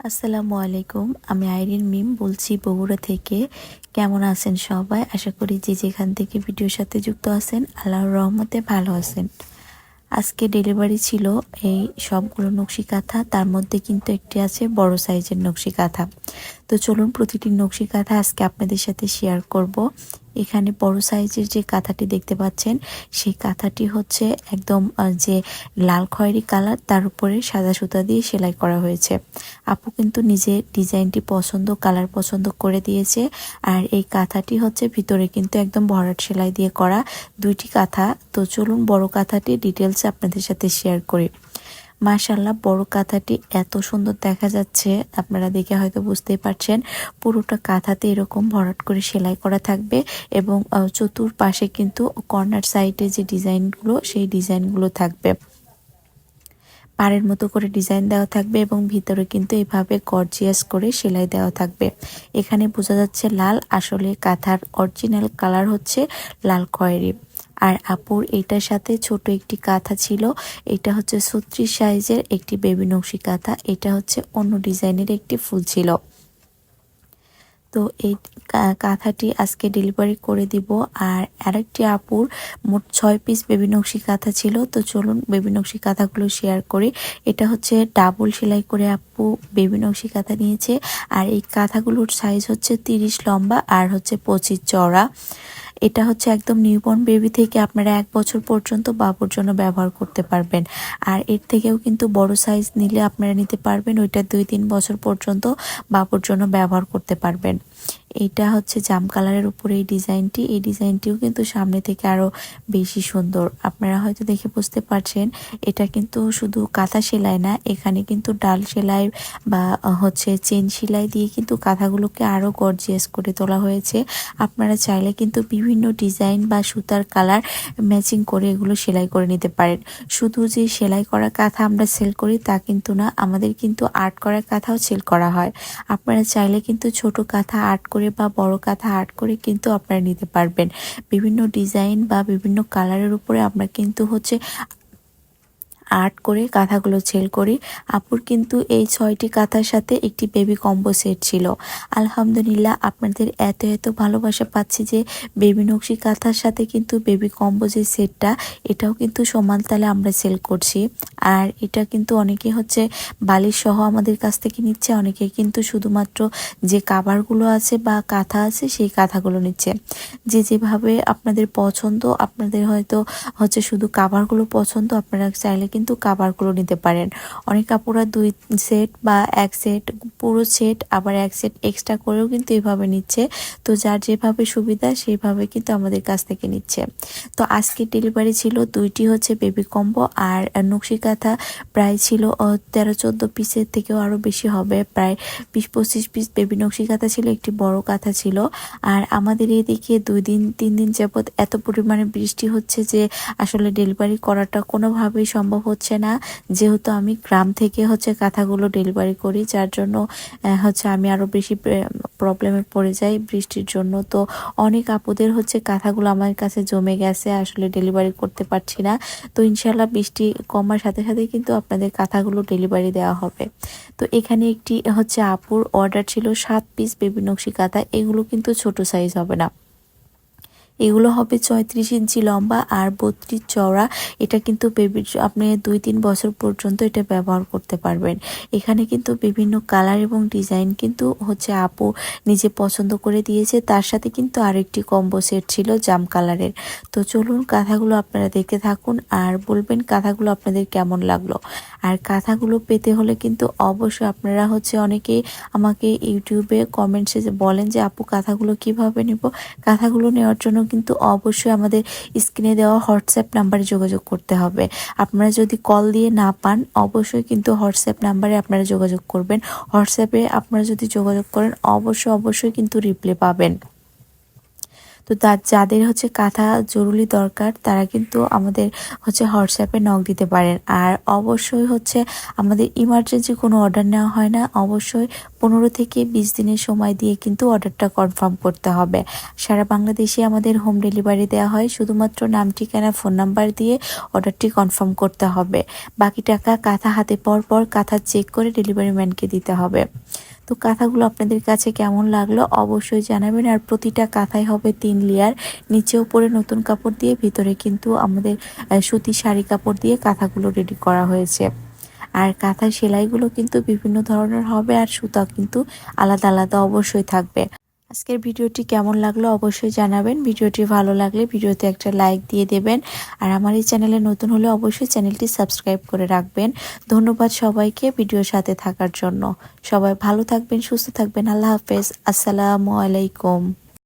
আসসালামু আলাইকুম, আমি আইরিন মিম বলছি বগুড়া থেকে। কেমন আছেন সবাই? আশা করি যে যেখান থেকে ভিডিওর সাথে যুক্ত আছেন, আল্লাহর রহমতে ভালো আছেন। আজকে ডেলিভারি ছিল এই সবগুলো নকশি কাঁথা তার মধ্যে কিন্তু একটি আছে বড় সাইজের নকশি কাঁথা তো চলুন প্রতিটি নকশি কাঁথা আজকে আপনাদের সাথে শেয়ার করব। এখানে বড় সাইজের যে কাঁথাটি দেখতে পাচ্ছেন, সেই কাঁথাটি হচ্ছে একদম যে লাল খয়েরি কালার, তার উপরে সাদা সুতা দিয়ে সেলাই করা হয়েছে। আপু কিন্তু নিজে ডিজাইনটি পছন্দ, কালার পছন্দ করে দিয়েছে। আর এই কাঁথাটি হচ্ছে ভিতরে কিন্তু একদম ভরাট সেলাই দিয়ে করা। দুইটি কাঁথা, তো চলুন বড় কাঁথাটি ডিটেলস আপনাদের সাথে শেয়ার করি। মাশাল্লাহ বড় কাঁথাটি এত সুন্দর দেখা যাচ্ছে। আপনারা দেখে হয়তো বুঝতেই পারছেন, পুরোটা কাঁথাতে এরকম ভরাট করে সেলাই করা থাকবে এবং চতুর্পাশে কিন্তু কর্নার সাইডে যে ডিজাইনগুলো, সেই ডিজাইনগুলো থাকবে। পাড়ের মতো করে ডিজাইন দেওয়া থাকবে এবং ভিতরে কিন্তু এভাবে গর্জিয়াস করে সেলাই দেওয়া থাকবে। এখানে বোঝা যাচ্ছে লাল, আসলে কাঁথার অরিজিনাল কালার হচ্ছে লাল খয়েরি। আর আপুর এটার সাথে ছোট একটি কাঁথা ছিল। এটা হচ্ছে ছত্রিশ সাইজের একটি বেবি নকশি কাঁথা। এটা হচ্ছে অন্য ডিজাইনের একটি ফুল ছিল। তো এই কাঁথাটি আজকে ডেলিভারি করে দিব। আর আরেকটি আপুর মোট ছয় পিস বেবি নকশি কাঁথা ছিল। তো চলুন বেবি নকশি কাঁথাগুলো শেয়ার করি। এটা হচ্ছে ডাবল সেলাই করে আপু বেবি নকশি কাঁথা নিয়েছে। আর এই কাঁথাগুলোর সাইজ হচ্ছে তিরিশ লম্বা আর হচ্ছে পঁচিশ চড়া এটা হচ্ছে একদম নিউবর্ন বেবি থেকে আপনারা এক বছর পর্যন্ত বাবুর জন্য ব্যবহার করতে পারবেন। আর এর থেকেও কিন্তু বড় সাইজ নিলে আপনারা নিতে পারবেন, ওইটা দুই তিন বছর পর্যন্ত বাবুর জন্য ব্যবহার করতে পারবেন। এইটা হচ্ছে জাম কালারের উপরে এই ডিজাইনটি। এই ডিজাইনটিও কিন্তু সামনে থেকে আরও বেশি সুন্দর। আপনারা হয়তো দেখে বুঝতে পারছেন, এটা কিন্তু শুধু কাঁথা সেলাই না, এখানে কিন্তু ডাল সেলাই বা হচ্ছে চেন সেলাই দিয়ে কিন্তু কাঁথাগুলোকে আরও গর্জিয়াস করে তোলা হয়েছে। আপনারা চাইলে কিন্তু বিভিন্ন ডিজাইন বা সুতার কালার ম্যাচিং করে এগুলো সেলাই করে নিতে পারেন। শুধু যে সেলাই করা কাঁথা আমরা সেল করি তা কিন্তু না, আমাদের কিন্তু আর্ট করা কাঁথাও সেল করা হয়। আপনারা চাইলে কিন্তু ছোট কাঁথা আর্ট করে করে বা বড় কাঁথা আর্ট করে কিন্তু আপনারা নিতে পারবেন। বিভিন্ন ডিজাইন বা বিভিন্ন কালারের উপরে আমরা কিন্তু হচ্ছে আর্ট করে কাঁথাগুলো ছেল করি। আপুর কিন্তু এই ছয়টি কাঁথার সাথে একটি বেবি কম্বো সেট ছিল। আলহামদুলিল্লাহ আপনাদের এত এত ভালোবাসা পাচ্ছি যে বেবি নকশি কাঁথার সাথে কিন্তু বেবি কম্বো যে সেটটা এটাও কিন্তু সমান তালে আমরা সেল করছি। আর এটা কিন্তু অনেকে হচ্ছে বালির সহ আমাদের কাছ থেকে নিচ্ছে, অনেকে কিন্তু শুধুমাত্র যে কাভারগুলো আছে বা কাঁথা আছে সেই কাঁথাগুলো নিচ্ছে। যে যেভাবে আপনাদের পছন্দ, আপনাদের হয়তো হচ্ছে শুধু কাভারগুলো পছন্দ, আপনারা চাইলে কিন্তু কাভারগুলো নিতে পারেন। অনেক কাপড়া দুই সেট বা এক সেট পুরো সেট আবার এক সেট এক্সট্রা করেও কিন্তু এভাবে নিচ্ছে। তো যার যেভাবে সুবিধা সেইভাবে কিন্তু আমাদের কাছ থেকে নিচ্ছে। তো আজকে ডেলিভারি ছিল দুইটি হচ্ছে বেবি কম্বো আর নকশি কাঁথা। প্রায় ছিল তেরো চোদ্দ পিসের থেকেও আরও বেশি হবে। প্রায় বিশ পঁচিশ পিস বেবি নকশি কাঁথা ছিল, একটি বড় কাঁথা ছিল। আর আমাদের এদিকে দুই দিন, তিন দিন যাবৎ এত পরিমাণে বৃষ্টি হচ্ছে যে আসলে ডেলিভারি করাটা কোনোভাবেই সম্ভব হচ্ছে না। যেহেতু আমি গ্রাম থেকে হচ্ছে কাঁথাগুলো ডেলিভারি করি, যার জন্য হচ্ছে আমি আরও বেশি প্রবলেমে পড়ে যাই বৃষ্টির জন্য। তো অনেক আপুদের হচ্ছে কাঁথাগুলো আমার কাছে জমে গেছে, আসলে ডেলিভারি করতে পারছি না। তো ইনশাল্লাহ বৃষ্টি কমার সাথে সাথে কিন্তু আপনাদের কাঁথাগুলো ডেলিভারি দেওয়া হবে। তো এখানে একটি হচ্ছে আপুর অর্ডার ছিল সাত পিস বেবি নকশি কাঁথা। এগুলো কিন্তু ছোট সাইজ হবে না। এগুলো হবে ছয়ত্রিশ ইঞ্চি লম্বা আর বত্রিশ চওড়া। এটা কিন্তু বেবি আপনি দুই তিন বছর পর্যন্ত এটা ব্যবহার করতে পারবেন। এখানে কিন্তু বিভিন্ন কালার এবং ডিজাইন কিন্তু হচ্ছে আপু নিজে পছন্দ করে দিয়েছে। তার সাথে কিন্তু আরেকটি কম্বো সেট ছিল জাম কালারের তো চলুন কাঁথাগুলো আপনারা দেখতে থাকুন আর বলবেন কাঁথাগুলো আপনাদের কেমন লাগল। আর কাঁথাগুলো পেতে হলে কিন্তু অবশ্যই আপনারা হচ্ছে অনেকে আমাকে ইউটিউবে কমেন্টসে বলেন যে, আপু, কাঁথাগুলো কীভাবে নেব? কাঁথাগুলো নেওয়ার জন্য কিন্তু অবশ্যই আমাদের স্ক্রিনে দেওয়া হোয়াটসঅ্যাপ নাম্বারে যোগাযোগ করতে হবে। আপনারা যদি কল দিয়ে না পান, অবশ্যই কিন্তু হোয়াটসঅ্যাপ নাম্বারে আপনারা যোগাযোগ করবেন। হোয়াটসঅ্যাপে আপনারা যদি যোগাযোগ করেন, অবশ্যই অবশ্যই কিন্তু রিপ্লাই পাবেন। তো যাদের হচ্ছে কাঁথা জরুরি দরকার, তারা কিন্তু আমাদের হচ্ছে হোয়াটসঅ্যাপে নক দিতে পারেন। আর অবশ্যই হচ্ছে আমাদের ইমার্জেন্সি কোনো অর্ডার নেওয়া হয় না। অবশ্যই পনেরো থেকে বিশ দিনের সময় দিয়ে কিন্তু অর্ডারটা কনফার্ম করতে হবে। সারা বাংলাদেশে আমাদের হোম ডেলিভারি দেওয়া হয়। শুধুমাত্র নাম, ঠিকানা ফোন নাম্বার দিয়ে অর্ডারটি কনফার্ম করতে হবে। বাকি টাকা কাঁথা হাতে পর পর কাঁথা চেক করে ডেলিভারি ম্যানকে দিতে হবে। তো কাঁথাগুলো আপনাদের কাছে কেমন লাগল অবশ্যই জানাবেন। আর প্রতিটা কাঁথাই হবে তিন লেয়ার নিচে উপরে নতুন কাপড় দিয়ে, ভিতরে কিন্তু আমাদের সুতি শাড়ি কাপড় দিয়ে কাঁথাগুলো রেডি করা হয়েছে। আর কাঁথার সেলাইগুলো কিন্তু বিভিন্ন ধরনের হবে আর সুতা কিন্তু আলাদা আলাদা অবশ্যই থাকবে। আজকের ভিডিওটি কেমন লাগল অবশ্যই জানাবেন। ভিডিওটি ভালো লাগলে ভিডিওতে একটা লাইক দিয়ে দেবেন। আর আমার এই চ্যানেলে নতুন হলে অবশ্যই চ্যানেলটি সাবস্ক্রাইব করে রাখবেন। ধন্যবাদ সবাইকে ভিডিওর সাথে থাকার জন্য। সবাই ভালো থাকবেন, সুস্থ থাকবেন। আল্লাহ হাফেজ। আসসালামু আলাইকুম।